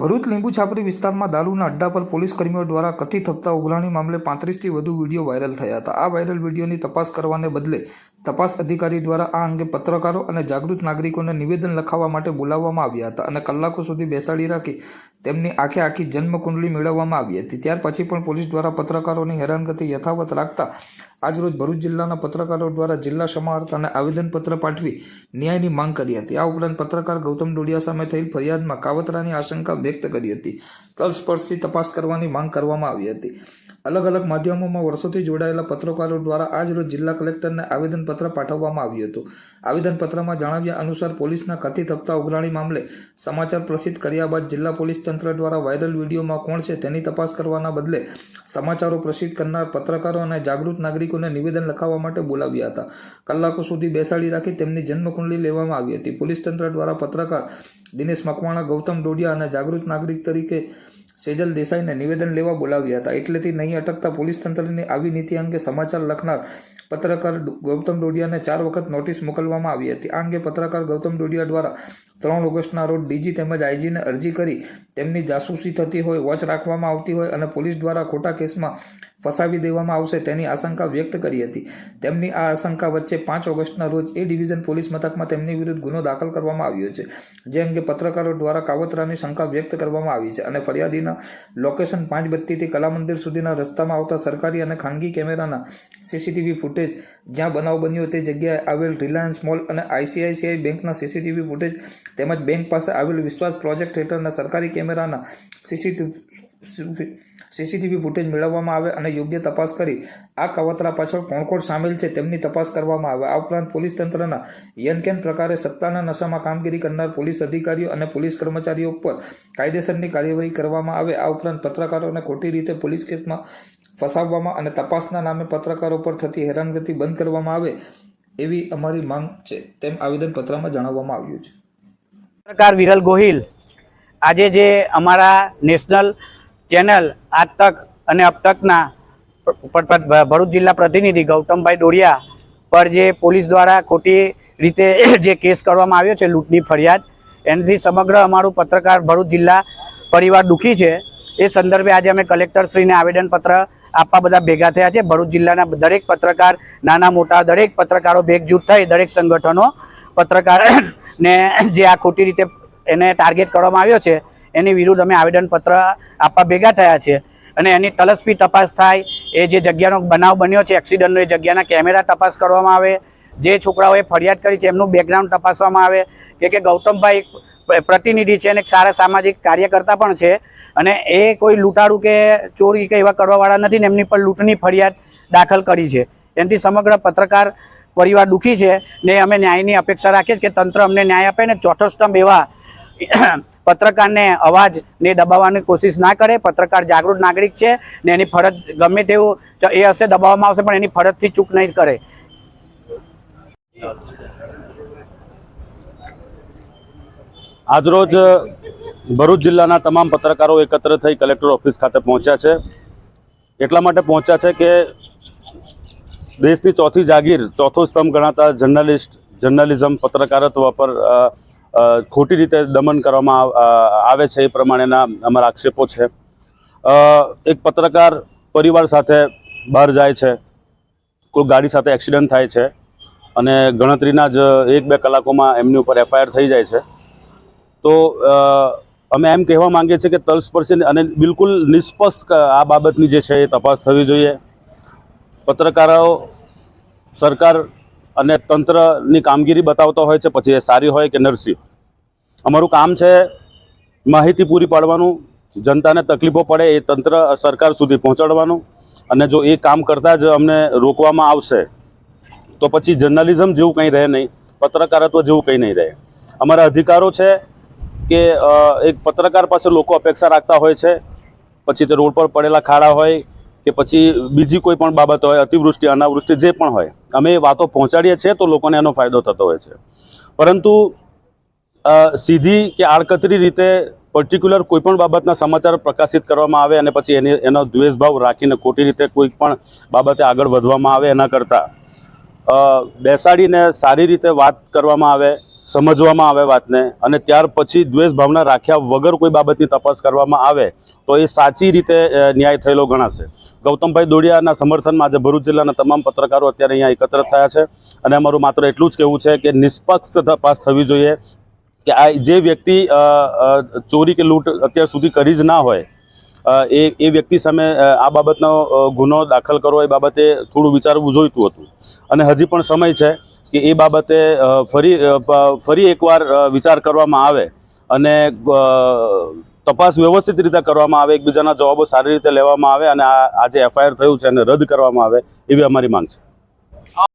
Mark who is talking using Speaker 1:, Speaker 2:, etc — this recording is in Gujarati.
Speaker 1: ભરૂચ લીંબુ છાપરી વિસ્તારમાં દારૂના અડ્ડા પર પોલીસ કર્મીઓ દ્વારા કથિત હપ્તા ઉઘરાણી મામલે પાંત્રીસથી વધુ વીડિયો વાયરલ થયા હતા. આ વાયરલ વિડીયોની તપાસ કરવાને બદલે તપાસ અધિકારી દ્વારા આ અંગે પત્રકારો અને જાગૃત નાગરિકોને નિવેદન લખાવવા માટે બોલાવવામાં આવ્યા હતા અને કલાકો સુધી બેસાડી રાખી તેમની આખે આખી જન્મકુંડલી મેળવવામાં આવી હતી. ત્યાર પછી પણ પોલીસ દ્વારા પત્રકારોની હેરાનગતિ યથાવત રાખતા આજરોજ ભરૂચ જિલ્લાના પત્રકારો દ્વારા જિલ્લા સમાહર્ત અને આવેદનપત્ર પાઠવી ન્યાયની માંગ કરી હતી. આ ઉપરાંત પત્રકાર ગૌતમ ડોડિયા સામે થયેલ ફરિયાદમાં કાવતરાની આશંકા વ્યક્ત કરી હતી. તલસ્પર્શથી તપાસ કરવાની માંગ કરવામાં આવી હતી. અલગ અલગ માધ્યમોમાં વર્ષોથી જોડાયેલા પત્રકારો દ્વારા આજ રોજ જિલ્લા કલેક્ટરને આવેદનપત્ર પાઠવવામાં આવ્યું હતું. આવેદનપત્રમાં જણાવ્યા અનુસાર પોલીસના કથિત હપ્તા ઉઘરાણી મામલે સમાચાર પ્રસિદ્ધ કર્યા બાદ જિલ્લા પોલીસ તંત્ર દ્વારા વાયરલ વિડીયોમાં કોણ છે તેની તપાસ કરવાના બદલે સમાચારો પ્રસિદ્ધ કરનાર પત્રકારો અને જાગૃત નાગરિકોને નિવેદન લખાવવા માટે બોલાવ્યા હતા. કલાકો સુધી બેસાડી રાખી તેમની જન્મકુંડલી લેવામાં આવી હતી. પોલીસ તંત્ર દ્વારા પત્રકાર દિનેશ મકવાણા, ગૌતમ ડોડિયા અને જાગૃત નાગરિક તરીકે સેજલ દેસાઈને નિવેદન લેવા બોલાવ્યા હતા. એટલેથી નહીં અટકતા પોલીસ તંત્રની આવી નીતિ અંગે સમાચાર લખનાર પત્રકાર ગૌતમ ડોડિયાને ચાર વખત નોટિસ મોકલવામાં આવી હતી. આ અંગે પત્રકાર ગૌતમ ડોડિયા દ્વારા ત્રણ ઓગસ્ટના રોજ ડીજી તેમજ આઈજીને અરજી કરી તેમની જાસૂસી થતી હોય, વોચ રાખવામાં આવતી હોય અને પોલીસ દ્વારા ખોટા કેસમાં ફસાવી દેવામાં આવશે તેની આશંકા વ્યક્ત કરી હતી. તેમની આ આશંકા વચ્ચે પાંચ ઓગસ્ટના રોજ એ ડિવિઝન પોલીસ મથકમાં તેમની વિરુદ્ધ ગુનો દાખલ કરવામાં આવ્યો છે, જે અંગે પત્રકારો દ્વારા કાવતરાની શંકા વ્યક્ત કરવામાં આવી છે અને ફરિયાદીના લોકેશન પાંચ બત્તીથી કલા મંદિર સુધીના રસ્તામાં આવતા સરકારી અને ખાનગી કેમેરાના સીસીટીવી ફૂટેજ જ્યાં બનાવ બન્યો તે જગ્યાએ આવેલ રિલાયન્સ મોલ અને આઈસીઆઈસીઆઈ બેંકના સીસીટીવી ફૂટેજ તેમજ બેંક પાસે આવેલ વિશ્વાસ પ્રોજેક્ટ હેઠળના સરકારી કેમેરાના સીસીટીવી સીસીટીવી ફૂટેજ મેળવવામાં આવે અને યોગ્ય તપાસ કરી. આ કવતરા પાછળ કોણ કોણ સામેલ છે તેમની તપાસ કરવામાં આવે. આ ઉપરાંત પોલીસ તંત્રના યનકેન પ્રકારે સત્તાના નશામાં કામગીરી કરનાર પોલીસ અધિકારીઓ અને પોલીસ કર્મચારીઓ પર કાયદેસરની કાર્યવાહી કરવામાં આવે. આ ઉપરાંત પત્રકારોને ખોટી રીતે પોલીસ કેસમાં ફસાવવામાં અને તપાસના નામે પત્રકારો પર થતી હેરાનગતિ બંધ કરવામાં આવે એવી અમારી માંગ છે તેમ આવેદનપત્રમાં જણાવવામાં આવ્યું છે.
Speaker 2: પત્રકાર વિરલ ગોહિલ આજે જે અમારા નેશનલ ચેનલ આજ તક અને અબ તકના ભરૂચ જિલ્લા પ્રતિનિધિ ગૌતમભાઈ ડોડિયા પર જે પોલીસ દ્વારા ખોટી રીતે જે કેસ કરવામાં આવ્યો છે લૂંટની ફરિયાદ, એનાથી સમગ્ર અમારું પત્રકાર ભરૂચ જિલ્લા પરિવાર દુઃખી છે. એ સંદર્ભે આજે અમે કલેક્ટરશ્રીને આવેદનપત્ર આપવા બધા ભેગા થયા છે. ભરૂચ જિલ્લાના દરેક પત્રકાર, નાના મોટા દરેક પત્રકારો ભેગજૂટ થઈ દરેક સંગઠનો પત્રકાર ને જે આ ખોટી રીતે એને ટાર્ગેટ કરવામાં આવ્યો છે, એની વિરુદ્ધ અમે આવેદનપત્ર આપવા ભેગા થયા છે. અને એની તલસ્પી તપાસ થાય, એ જે જગ્યાનો બનાવ બન્યો છે એક્સિડન્ટનો એ જગ્યાના કેમેરા તપાસ કરવામાં આવે, જે છોકરાઓએ ફરિયાદ કરી છે, એમનું બેકગ્રાઉન્ડ તપાસવામાં આવે, કે કે ગૌતમભાઈ પ્રતિનિધિ છે અને એક સારા સામાજિક કાર્યકર્તા પણ છે. અને એ કોઈ લૂંટાડું કે ચોરી કે એવા કરવાવાળા નથી ને એમની પર લૂંટની ફરિયાદ દાખલ કરી છે. એનાથી સમગ્ર પત્રકાર પરિવાર દુઃખી છે ને અમે ન્યાયની અપેક્ષા રાખીએ કે તંત્ર અમને ન્યાય આપે ને ચોથો સ્તંભ એવા પત્રકારને અવાજને દબાવવાની કોશિશ ના કરે. પત્રકાર જાગૃત નાગરિક છે ને એની ફરજ ગમે તેવું એ હશે, દબાવવામાં આવશે, પણ એની ફરજથી ચૂક નહીં કરે.
Speaker 3: આજરોજ ભરૂચ જિલ્લાના તમામ પત્રકારો એકત્ર થઈ કલેક્ટર ઓફિસ ખાતે પહોંચ્યા છે. એટલા માટે પહોંચ્યા છે કે દેશની ચોથી જાગીર, ચોથો સ્તંભ ગણાતા જર્નલિસ્ટ, જર્નલિઝમ પત્રકારત્વ પર ખોટી રીતે દમન કરવામાં આવે છે એ પ્રમાણેના અમારા આક્ષેપો છે. એક પત્રકાર પરિવાર સાથે બહાર જાય છે. કોઈ ગાડી સાથે એક્સિડન્ટ થાય છે અને ગણતરીના જ એક બે કલાકોમાં એમની ઉપર એફઆઈઆર થઈ જાય છે. તો અમે એમ કહેવા માંગીએ છીએ કે તલસ્પર્શી અને બિલકુલ નિષ્પક્ષ આ બાબતની જે છે એ તપાસ થવી જોઈએ. પત્રકારો સરકાર અને તંત્રની કામગીરી બતાવતા હોય છે, પછી એ સારી હોય કે નરસી અમારું કામ છે માહિતી પૂરી પાડવાનું, જનતાને તકલીફો પડે એ તંત્ર સરકાર સુધી પહોંચાડવાનું અને જો એ કામ કરતાં જ અમને રોકવામાં આવશે, તો પછી જર્નલિઝમ જેવું કંઈ રહે નહીં, પત્રકારત્વ જેવું કંઈ નહીં રહે. અમારા અધિકારો છે કે એક પત્રકાર પાસે લોકો અપેક્ષા રાખતા હોય છે. પછી તે રોડ પર પડેલા ખાડા હોય કે પછી બીજી કોઈ પણ બાબત હોય, અતિવૃષ્ટિ, અનાવૃષ્ટિ, જે પણ હોય, અમે એ વાતો પહોંચાડીએ છીએ તો લોકોને એનો ફાયદો થતો હોય છે. પરંતુ સીધી કે આડકતરી રીતે પર્ટિક્યુલર કોઈ પણ બાબતના સમાચાર પ્રકાશિત કરવામાં આવે અને પછી એની, એનો દ્વેષભાવ રાખીને ખોટી રીતે કોઈ પણ બાબતે આગળ વધવામાં આવે એના કરતાં બેસાડીને સારી રીતે વાત કરવામાં આવે સમજવામાં આવે વાતને અને ત્યાર પછી દ્વેષ ભાવના રાખ્યા વગર કોઈ બાબતની તપાસ કરવામાં આવે તો એ સાચી રીતે ન્યાય થયેલો ગણાશે. ગૌતમભાઈ દોડિયાના સમર્થનમાં આજે ભરૂચ જિલ્લાના તમામ પત્રકારો અત્યારે અહીંયા એકત્ર થયા છે અને અમારું માત્ર એટલું જ કહેવું છે કે નિષ્પક્ષ તપાસ થવી જોઈએ કે આ જે વ્યક્તિ ચોરી કે લૂંટ અત્યાર સુધી કરી જ ના હોય એ એ વ્યક્તિ સામે આ બાબતનો ગુનો દાખલ કરવો એ બાબતે થોડું વિચારવું જોઈતું હતું. અને હજી પણ સમય છે કે એ બાબતે ફરી ફરી એકવાર વિચાર કરવામાં આવે અને તપાસ વ્યવસ્થિત રીતે કરવામાં આવે, એકબીજાના જવાબો સારી રીતે લેવામાં આવે અને આ આજે એફઆઈઆર થયું છે એને રદ કરવામાં આવે એવી અમારી માંગ છે.